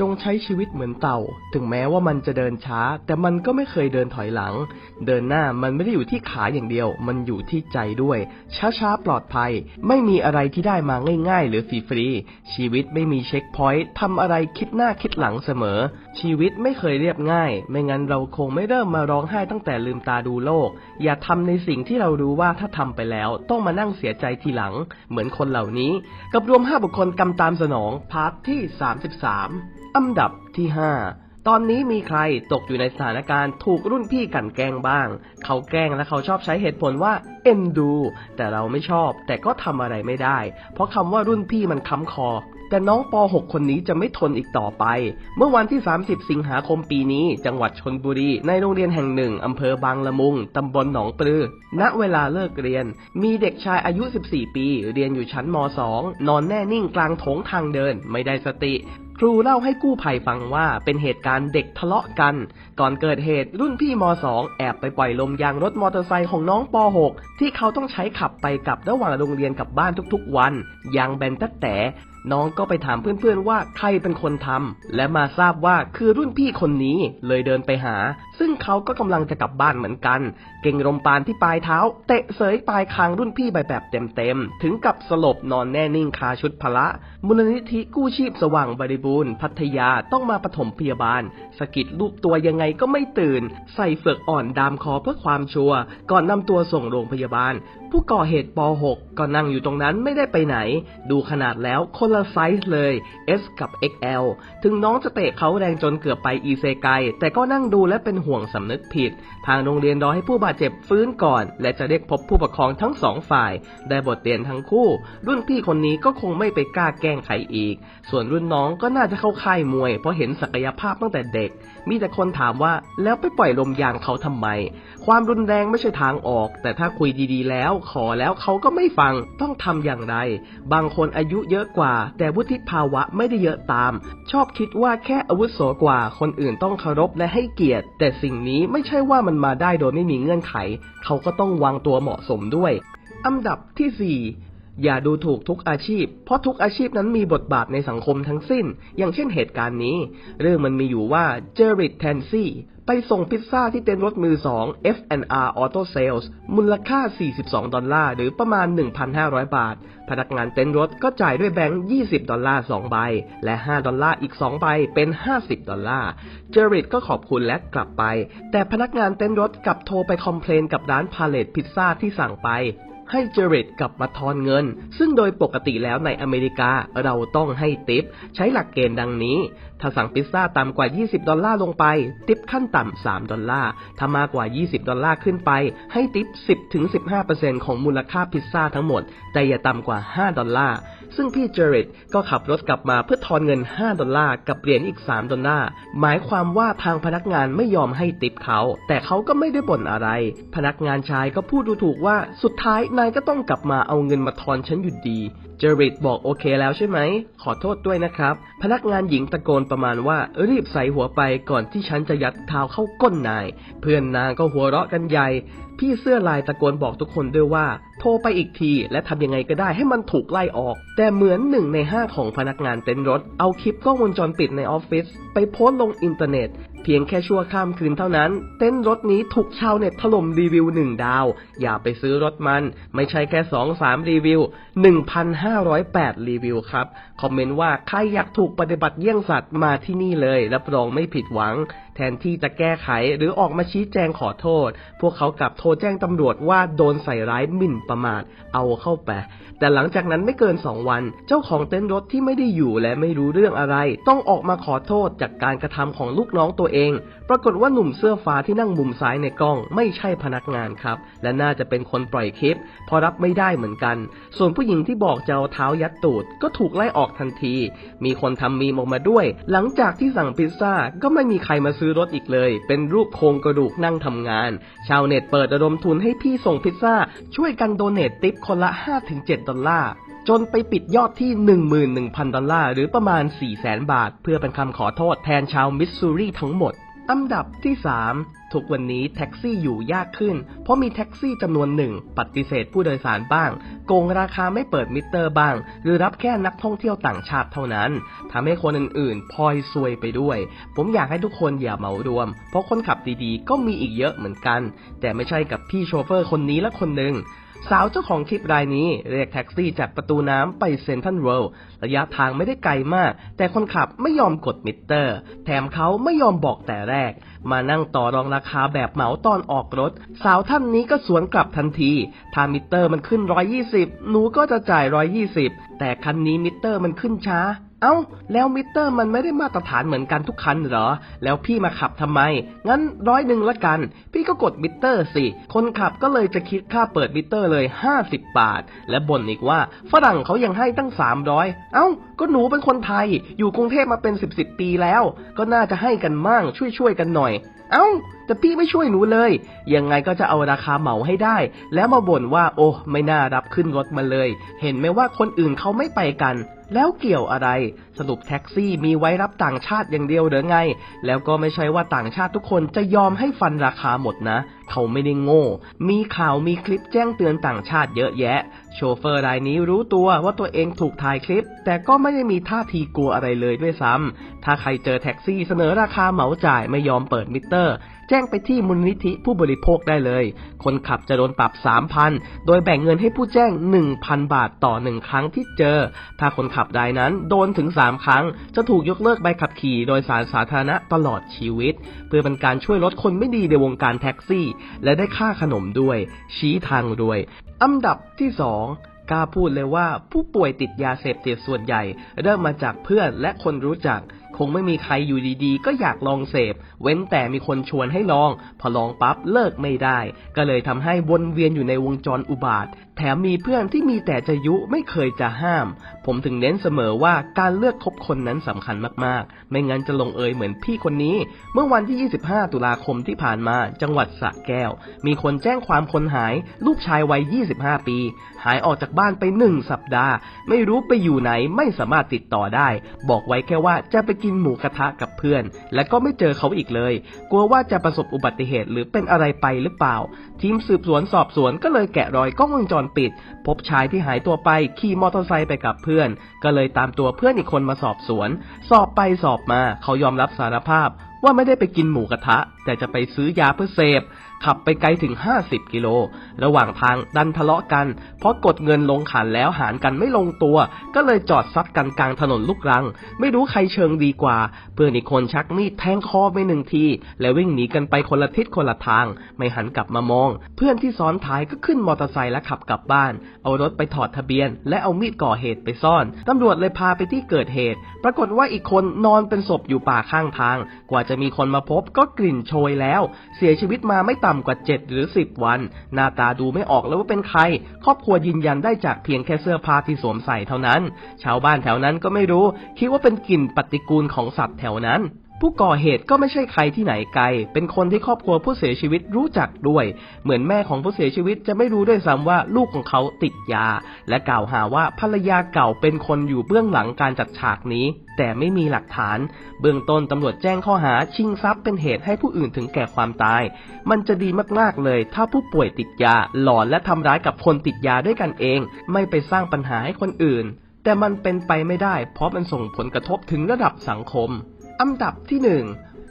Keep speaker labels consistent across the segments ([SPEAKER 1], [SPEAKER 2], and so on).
[SPEAKER 1] จงใช้ชีวิตเหมือนเต่า ถึงแม้ว่ามันจะเดินช้า แต่มันก็ไม่เคยเดินถอยหลัง เดินหน้ามันไม่ได้อยู่ที่ขาอย่างเดียว มันอยู่ที่ใจด้วย ช้าๆ ปลอดภัย ไม่มีอะไรที่ได้มาง่าย ๆ หรือฟรีๆ ชีวิตไม่มีเช็คพอยต์ทำอะไรคิดหน้าคิดหลังเสมอ ชีวิตไม่เคยเรียบง่าย ไม่งั้นเราคงไม่เริ่มมาร้องไห้ตั้งแต่ลืมตาดูโลก อย่าทำในสิ่งที่เรารู้ว่าถ้าทำไปแล้ว ต้องมานั่งเสียใจทีหลัง เหมือนคนเหล่านี้ กับรวม 5 บุคคลกำตามสนองพาร์ทที่ 33 อันดับที่5ตอนนี้มีใครตกอยู่ในสถานการณ์ถูกรุ่นพี่กันแกล้งบ้าง เขาแกล้งและเขาชอบใช้เหตุผลว่าเอ็นดู แต่เราไม่ชอบแต่ก็ทำอะไรไม่ได้ เพราะคำว่ารุ่นพี่มันค้ำคอ แต่น้องป .6 คนนี้จะไม่ทนอีกต่อไป เมื่อวันที่ 30 สิงหาคมปีนี้ จังหวัดชนบุรี ในโรงเรียนแห่งหนึ่งอำเภอบางละมุงตำบลหนองปลือ ณ เวลาเลิกเรียน มีเด็กชายอายุ 14 ปี เรียนอยู่ชั้นม .2 นอนแน่นิ่งกลางโถงทางเดิน ไม่ได้สติ ครูเล่าให้กู้ภัยฟังว่าเป็นเหตุการณ์เด็กทะเลาะกัน ก่อนเกิดเหตุรุ่นพี่ม .2 แอบไปปล่อยลมยางรถมอเตอร์ไซค์ของน้องป .6 ที่เขาต้องใช้ขับไปกลับระหว่างโรงเรียนกับบ้านทุกๆวัน ยางแบนตัดแต่น้องก็ไปถามเพื่อนๆว่าใครเป็นคนทำและมาทราบว่าคือรุ่นพี่คนนี้เลยเดินไปหา ซึ่งเขาก็กำลังจะกลับบ้านเหมือนกัน เก่งลมปานที่ปลายเท้า เตะเสยปลายคางรุ่นพี่ไปแบบเต็มๆ ถึงกับสลบนอนแน่นิ่งคาชุดพละ มูลนิธิกู้ชีพสว่างบริบูรณ์ พัทยาต้องมาปฐมพยาบาลสกิดลูปตัวยังไงก็ไม่ตื่น ใส่เฟือกอ่อนดามคอเพื่อความชัวร์ก่อนนำตัวส่งโรงพยาบาลผู้ก่อเหตุป .6 ก็นั่งอยู่ตรงนั้นไม่ได้ไปไหน ดูขนาดแล้วคนละไซส์เลย S กับ XL ถึงน้องจะเตะเขาแรงจนเกือบไปอีเซไกแต่ก็นั่งดูและเป็นห่วงสำนึกผิด ทางโรงเรียนรอให้ผู้บาดเจ็บฟื้นก่อน และจะเรียกพบผู้ปกครองทั้งสองฝ่าย ได้บทเรียนทั้งคู่ รุ่นพี่คนนี้ก็คงไม่ไปกล้าแกล้งใครอีก ส่วนรุ่นน้องก็น่าจะเข้าค่ายมวย เพราะเห็นศักยภาพตั้งแต่เด็ก มีแต่คนถามว่าแล้วไปปล่อยลมยางเขาทำไม ความรุนแรงไม่ใช่ทางออก แต่ถ้าคุยดีๆ แล้วขอแล้วเขาก็ไม่ฟังต้องทำอย่างไร บางคนอายุเยอะกว่า แต่วุฒิภาวะไม่ได้เยอะตาม ชอบคิดว่าแค่อาวุโสกว่า คนอื่นต้องเคารพและให้เกียรติ แต่สิ่งนี้ไม่ใช่ว่ามันมาได้โดยไม่มีเงื่อนไข เขาก็ต้องวางตัวเหมาะสมด้วย อันดับที่ 4อย่าดูถูกทุกอาชีพ เพราะทุกอาชีพนั้นมีบทบาทในสังคมทั้งสิ้น อย่างเช่นเหตุการณ์นี้ เรื่องมันมีอยู่ว่าเจอริดแทนซี่ ไปส่งพิซซ่าที่เต็นท์รถมือสอง F&R Auto Sales มูลค่า 42 ดอลลาร์ หรือประมาณ 1,500 บาท พนักงานเต็นท์รถก็จ่ายด้วยแบงค์ 20 ดอลลาร์ 2 ใบ และ 5 ดอลลาร์อีก 2 ใบ เป็น 50 ดอลลาร์ เจอริดก็ขอบคุณและกลับไป แต่พนักงานเต็นท์รถกลับโทรไปคอมเพลนกับร้านพาเลตพิซซ่าที่สั่งไปให้เจเรตกลับมาทอนเงิน ซึ่งโดยปกติแล้วในอเมริกาเราต้องให้ติป ใช้หลักเกณฑ์ดังนี้ถ้าสั่งพิซซ่าต่ำกว่า 20 ดอลลาร์ลงไป ติปขั้นต่ำ 3 ดอลลาร์ ถ้ามากกว่า 20 ดอลลาร์ขึ้นไป ให้ติป 10-15%ของมูลค่าพิซซ่าทั้งหมด แต่อย่าต่ำกว่า 5 ดอลลาร์ ซึ่งพี่เจเรตก็ขับรถกลับมาเพื่อทอนเงิน 5 ดอลลาร์กับเหรียญอีก 3 ดอลลาร์ หมายความว่าทางพนักงานไม่ยอมให้ติปเขา แต่เขาก็ไม่ได้บ่นอะไร พนักงานชายก็พูดดูถูกว่า สุดท้ายนายก็ต้องกลับมาเอาเงินมาทอนฉันอยู่ดีเจอริดบอกโอเคแล้วใช่ไหม ขอโทษด้วยนะครับ พนักงานหญิงตะโกนประมาณว่ารีบใส่หัวไปก่อนที่ฉันจะยัดเท้าเข้าก้นนาย เพื่อนนางก็หัวเราะกันใหญ่ พี่เสื้อลายตะโกนบอกทุกคนด้วยว่า โทรไปอีกที และทำยังไงก็ได้ให้มันถูกไล่ออก แต่เหมือนหนึ่งในห้าของพนักงานเต็นรถ เอาคลิปกล้องวงจรปิดในออฟฟิศไปโพสต์ลงอินเทอร์เน็ต เพียงแค่ชั่วข้ามคืนเท่านั้น เต้นรถนี้ถูกชาวเน็ตถล่มรีวิวหนึ่งดาว อย่าไปซื้อรถมัน ไม่ใช่แค่สองสามรีวิว 1,508 รีวิวครับ คอมเมนต์ว่าใครอยากถูกปฏิบัติเยี่ยงสัตว์มาที่นี่เลยรับรองไม่ผิดหวัง แทนที่จะแก้ไขหรือออกมาชี้แจงขอโทษ พวกเขากลับโทรแจ้งตำรวจว่าโดนใส่ร้ายหมิ่นประมาท เอาเข้าไป แต่หลังจากนั้นไม่เกิน 2 วัน เจ้าของเต็นท์รถที่ไม่ได้อยู่และไม่รู้เรื่องอะไร ต้องออกมาขอโทษจากการกระทำของลูกน้องตัวเอง ปรากฏว่าหนุ่มเสื้อฟ้าที่นั่งมุมซ้ายในกล้องไม่ใช่พนักงานครับ และน่าจะเป็นคนปล่อยคลิปเพอรับไม่ได้เหมือนกัน ส่วนผู้หญิงที่บอกจะเอาเท้ายัดตูดก็ถูกไล่ออกทันที มีคนทำมีมออกมาด้วย หลังจากที่สั่งพิซซ่าก็ไม่มีใครมาซื้อรถอีกเลย เป็นรูปโครงกระดูกนั่งทำงาน ชาวเน็ตเปิดระดมทุนให้พี่ส่งพิซซ่า ช่วยกันโดเนทติปคนละ 5-7 ดอลลาร์จนไปปิดยอดที่ 11,000 ดอลลาร์ หรือประมาณ 400,000 บาท เพื่อเป็นคำขอโทษแทนชาวมิสซูรีทั้งหมด อันดับที่ 3 ทุกวันนี้แท็กซี่อยู่ยากขึ้น เพราะมีแท็กซี่จำนวนหนึ่งปฏิเสธผู้โดยสารบ้าง โกงราคาไม่เปิดมิเตอร์บ้าง หรือรับแค่นักท่องเที่ยวต่างชาติเท่านั้นทำให้คนอื่นๆพลอยซวยไปด้วย ผมอยากให้ทุกคนอย่าเหมารวม เพราะคนขับดีๆ ก็มีอีกเยอะเหมือนกัน แต่ไม่ใช่กับพี่โชเฟอร์คนนี้และคนหนึ่ง สาวเจ้าของคลิปรายนี้เรียกแท็กซี่จากประตูน้ำไปเซนทรัลเวิลด์ระยะทางไม่ได้ไกลมาก แต่คนขับไม่ยอมกดมิเตอร์ แถมเขาไม่ยอมบอกแต่แรก มานั่งต่อรองราคาแบบเหมาตอนออกรถ สาวท่านนี้ก็สวนกลับทันที ถ้ามิเตอร์มันขึ้น 120 หนูก็จะจ่าย 120 แต่คันนี้มิเตอร์มันขึ้นช้า เอ้า แล้วมิเตอร์มันไม่ได้มาตรฐานเหมือนกันทุกคันเหรอ แล้วพี่มาขับทำไม งั้นร้อยหนึ่งละกัน พี่ก็กดมิเตอร์สิ คนขับก็เลยจะคิดค่าเปิดมิเตอร์เลย 50 บาท และบ่นอีกว่า ฝรั่งเขายังให้ตั้ง 300 เอ้า ก็หนูเป็นคนไทย อยู่กรุงเทพมาเป็น 10บสปีแล้ว ก็น่าจะให้กันมั่งช่วยๆกันหน่อย เอ้าแต่พี่ไม่ช่วยหนูเลย ยังไงก็จะเอาราคาเหมาให้ได้ แล้วมาบ่นว่า โอ้ ไม่น่ารับขึ้นรถมาเลย เห็นไหมว่าคนอื่นเขาไม่ไปกัน แล้วเกี่ยวอะไร สรุปแท็กซี่มีไว้รับต่างชาติอย่างเดียวหรือไง แล้วก็ไม่ใช่ว่าต่างชาติทุกคนจะยอมให้ฟันราคาหมดนะ เขาไม่ได้โง่ มีข่าวมีคลิปแจ้งเตือนต่างชาติเยอะแยะ โชเฟอร์รายนี้รู้ตัวว่าตัวเองถูกถ่ายคลิป แต่ก็ไม่ได้มีท่าทีกลัวอะไรเลยด้วยซ้ำถ้าใครเจอแท็กซี่เสนอราคาเหมาจ่ายไม่ยอมเปิดมิเตอร์ แจ้งไปที่มูลนิธิผู้บริโภคได้เลย คนขับจะโดนปรับ 3,000 โดยแบ่งเงินให้ผู้แจ้ง 1,000 บาทต่อ 1 ครั้งที่เจอ ถ้าคนขับรายนั้นโดนถึง 3 ครั้ง จะถูกยกเลิกใบขับขี่โดยสารสาธารณะตลอดชีวิต เพื่อเป็นการช่วยลดคนไม่ดีในวงการแท็กซี่ และได้ค่าขนมด้วย ชี้ทางรวย อันดับที่ 2กล้าพูดเลยว่าผู้ป่วยติดยาเสพติดส่วนใหญ่ เริ่มมาจากเพื่อนและคนรู้จักคงไม่มีใครอยู่ดีๆ ก็อยากลองเสพ เว้นแต่มีคนชวนให้ลอง พอลองปั๊บเลิกไม่ได้ ก็เลยทำให้วนเวียนอยู่ในวงจรอุบาท แถมมีเพื่อนที่มีแต่จะยุไม่เคยจะห้าม ผมถึงเน้นเสมอว่าการเลือกคบคนนั้นสำคัญมากๆ ไม่งั้นจะลงเอยเหมือนพี่คนนี้ เมื่อวันที่ 25 ตุลาคมที่ผ่านมาจังหวัดสระแก้ว มีคนแจ้งความคนหาย ลูกชายวัย 25 ปี หายออกจากบ้านไปหนึ่งสัปดาห์ ไม่รู้ไปอยู่ไหนไม่สามารถติดต่อได้ บอกไว้แค่ว่าจะไปกินินหมูกระทะกับเพื่อน และก็ไม่เจอเขาอีกเลย กลัวว่าจะประสบอุบัติเหตุหรือเป็นอะไรไปหรือเปล่า ทีมสืบสวนสอบสวนก็เลยแกะรอยกล้องวงจรปิด พบชายที่หายตัวไปขี่มอเตอร์ไซค์ไปกับเพื่อน ก็เลยตามตัวเพื่อนอีกคนมาสอบสวน สอบไปสอบมาเขายอมรับสารภาพ ว่าไม่ได้ไปกินหมูกระทะ แต่จะไปซื้อยาเพื่อเสพ ขับไปไกลถึง 50 กิโล ระหว่างทางดันทะเลาะกัน เพราะกดเงินลงขันแล้วหารกันไม่ลงตัว ก็เลยจอดซัดกันกลางถนนลูกรัง ไม่รู้ใครเชิงดีกว่า เพื่อนอีกคนชักมีดแทงคอไปหนึ่งที แล้ววิ่งหนีกันไปคนละทิศคนละทาง ไม่หันกลับมามอง เพื่อนที่ซ้อนท้ายก็ขึ้นมอเตอร์ไซค์และขับกลับบ้าน เอารถไปถอดทะเบียน และเอามีดก่อเหตุไปซ่อนตำรวจเลยพาไปที่เกิดเหตุ ปรากฏว่าอีกคนนอนเป็นศพอยู่ป่าข้างทาง กว่าจะมีคนมาพบก็กลิ่นโชยแล้ว เสียชีวิตมาไม่ต่ำกว่า 7 หรือ 10 วัน หน้าตาดูไม่ออกแล้วว่าเป็นใคร ครอบครัวยืนยันได้จากเพียงแค่เสื้อผ้าที่สวมใส่เท่านั้น ชาวบ้านแถวนั้นก็ไม่รู้ คิดว่าเป็นกลิ่นปฏิกูลของสัตว์แถวนั้น ผู้ก่อเหตุก็ไม่ใช่ใครที่ไหนไกล เป็นคนที่ครอบครัวผู้เสียชีวิตรู้จักด้วย เหมือนแม่ของผู้เสียชีวิตจะไม่รู้ด้วยซ้ำว่าลูกของเขาติดยา และกล่าวหาว่าภรรยาเก่าเป็นคนอยู่เบื้องหลังการจัดฉากนี้ แต่ไม่มีหลักฐาน เบื้องต้นตำรวจแจ้งข้อหาชิงทรัพย์เป็นเหตุให้ผู้อื่นถึงแก่ความตาย มันจะดีมากๆเลย ถ้าผู้ป่วยติดยาหลอนและทำร้ายกับคนติดยาด้วยกันเอง ไม่ไปสร้างปัญหาให้คนอื่น แต่มันเป็นไปไม่ได้ เพราะมันส่งผลกระทบถึงระดับสังคม อันดับที่หนึ่ง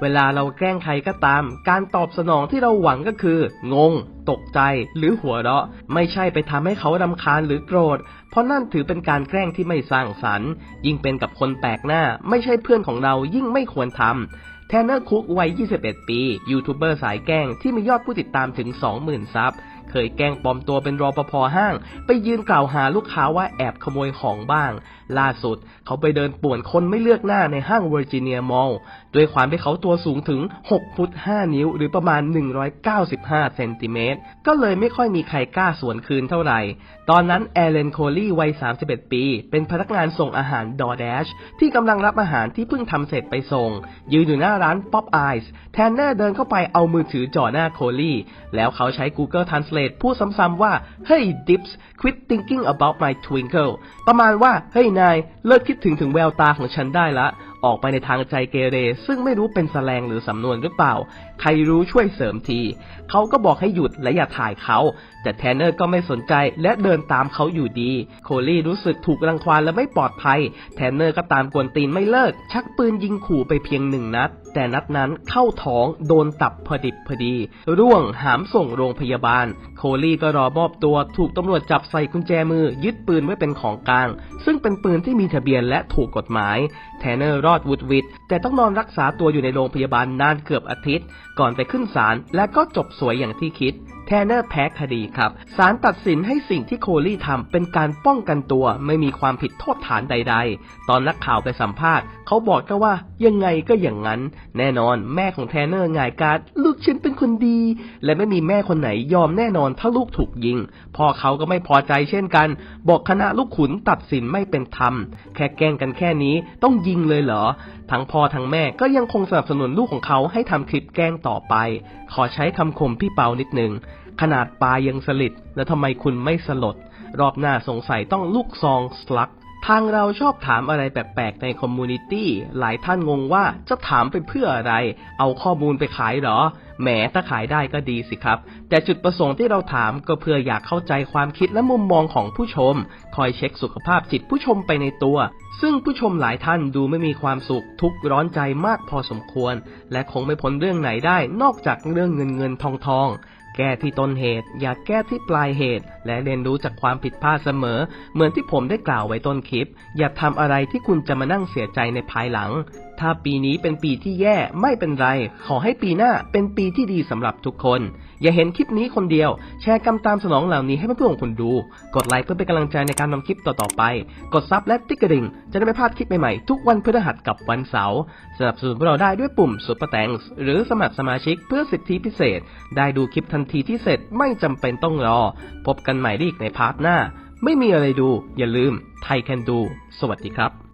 [SPEAKER 1] เวลาเราแกล้งใครก็ตาม การตอบสนองที่เราหวังก็คือ งง ตกใจ หรือหัวเราะ ไม่ใช่ไปทำให้เขารำคาญหรือโกรธ เพราะนั่นถือเป็นการแกล้งที่ไม่สร้างสรรค์ ยิ่งเป็นกับคนแปลกหน้า ไม่ใช่เพื่อนของเรายิ่งไม่ควรทำแทนเนอร์คุกวัย 21 ปี ยูทูบเบอร์สายแกล้งที่มียอดผู้ติดตามถึง 20,000 ซับ เคยแกล้งปลอมตัวเป็นรอปภห้าง ไปยืนกล่าวหาลูกค้าว่าแอบขโมยของบ้าง ล่าสุด เขาไปเดินป่วนคนไม่เลือกหน้าในห้างเวอร์จิเนียมอลล์ด้วยความที่เขาตัวสูงถึง 6 ฟุต 5 นิ้ว หรือประมาณ 195 เซนติเมตร ก็เลยไม่ค่อยมีใครกล้าสวนคืนเท่าไหร่ ตอนนั้นแอเลนโคลี่วัย 31 ปี เป็นพนักงานส่งอาหารดอ d แดชที่กำลังรับอาหารที่เพิ่งทำเสร็จไปส่ง ยืนอยู่หน้าร้าน Pop Eyes แทนเนอร์เดินเข้าไปเอามือถือจ่อหน้าโคลี่ แล้วเขาใช้ Google Translate พูดซ้ำๆว่าเฮ้ย dips quit thinking about my twinkle ประมาณว่า เฮ้ยนาย เลิกคิดถึงถึงแววตาของฉันได้ละ ออกไปในทางใจเกเร ซึ่งไม่รู้เป็นแสลงหรือสำนวนหรือเปล่า ใครรู้ช่วยเสริมที เขาก็บอกให้หยุดและอย่าถ่ายเขา แต่แทนเนอร์ก็ไม่สนใจและเดินตามเขาอยู่ดี โคลี่รู้สึกถูกรังควานและไม่ปลอดภัย แทนเนอร์ก็ตามกวนตีนไม่เลิก ชักปืนยิงขู่ไปเพียงหนึ่งนัด แต่นัดนั้นเข้าท้องโดนตับพอดิบพอดี ร่วงหามส่งโรงพยาบาล โคลี่ก็รอมอบตัวถูกตำรวจจับใส่กุญแจมือยึดปืนไว้เป็นของกลาง ซึ่งเป็นปืนที่มีทะเบียนและถูกกฎหมาย แทนเนอร์รอดวุดวิดแต่ต้องนอนรักษาตัวอยู่ในโรงพยาบาลนานเกือบอาทิตย์ ก่อนไปขึ้นศาลและก็จบสวยอย่างที่คิด แทนเนอร์แพ้คดีครับศาลตัดสินให้สิ่งที่โคลี่ทำเป็นการป้องกันตัวไม่มีความผิดโทษฐานใด ๆ ตอนนักข่าวไปสัมภาษณ์เขาบอกแค่ว่ายังไงก็อย่างนั้น แน่นอนแม่ของแทนเนอร์หงายการดลูกฉันเป็นคนดี และไม่มีแม่คนไหนยอมแน่นอนถ้าลูกถูกยิงพ่อเขาก็ไม่พอใจเช่นกัน บอกคณะลูกขุนตัดสินไม่เป็นธรรม แค่แกล้งกันแค่นี้ต้องยิงเลยเหรอ ทั้งพ่อทั้งแม่ก็ยังคงสนับสนุนลูกของเขาให้ทำคลิปแกล้งต่อไป ขอใช้คำคมพี่เปานิดนึง ขนาดปลายังสลิดแล้วทำไมคุณไม่สลด รอบหน้าสงสัยต้องลูกซองสลัก ทางเราชอบถามอะไรแปลกๆในคอมมูนิตี้ หลายท่านงงว่าจะถามไปเพื่ออะไร เอาข้อมูลไปขายหรอ แหมถ้าขายได้ก็ดีสิครับ แต่จุดประสงค์ที่เราถามก็เพื่ออยากเข้าใจความคิดและมุมมองของผู้ชม คอยเช็คสุขภาพจิตผู้ชมไปในตัวซึ่งผู้ชมหลายท่านดูไม่มีความสุขทุกร้อนใจมากพอสมควร และคงไม่พ้นเรื่องไหนได้นอกจากเรื่องเงินเงินทองทอง แก้ที่ต้นเหตุ อย่าแก้ที่ปลายเหตุ และเรียนรู้จากความผิดพลาดเสมอ เหมือนที่ผมได้กล่าวไว้ต้นคลิป อย่าทำอะไรที่คุณจะมานั่งเสียใจในภายหลัง ถ้าปีนี้เป็นปีที่แย่ไม่เป็นไร ขอให้ปีหน้าเป็นปีที่ดีสำหรับทุกคน อย่าเห็นคลิปนี้คนเดียว แชร์กำตามสนองเหล่านี้ให้เพื่อนๆของคุณดู กดไลค์เพื่อเป็นกำลังใจในการทำคลิปต่อๆไป กดซับและติ๊กกระดิ่ง จะได้ไม่พลาดคลิปใหม่ๆ ทุกวันพฤหัสกับวันเสาร์สนับสนุนพวกเราได้ด้วยปุ่ม Super Thanks หรือสมัครสมาชิกเพื่อสิทธิพิเศษ ได้ดูคลิปทันทีที่เสร็จไม่จำเป็นต้องรอ พบกันใหม่ได้อีกในพาร์ทหน้า ไม่มีอะไรดู อย่าลืมไทยแคนดู สวัสดีครับ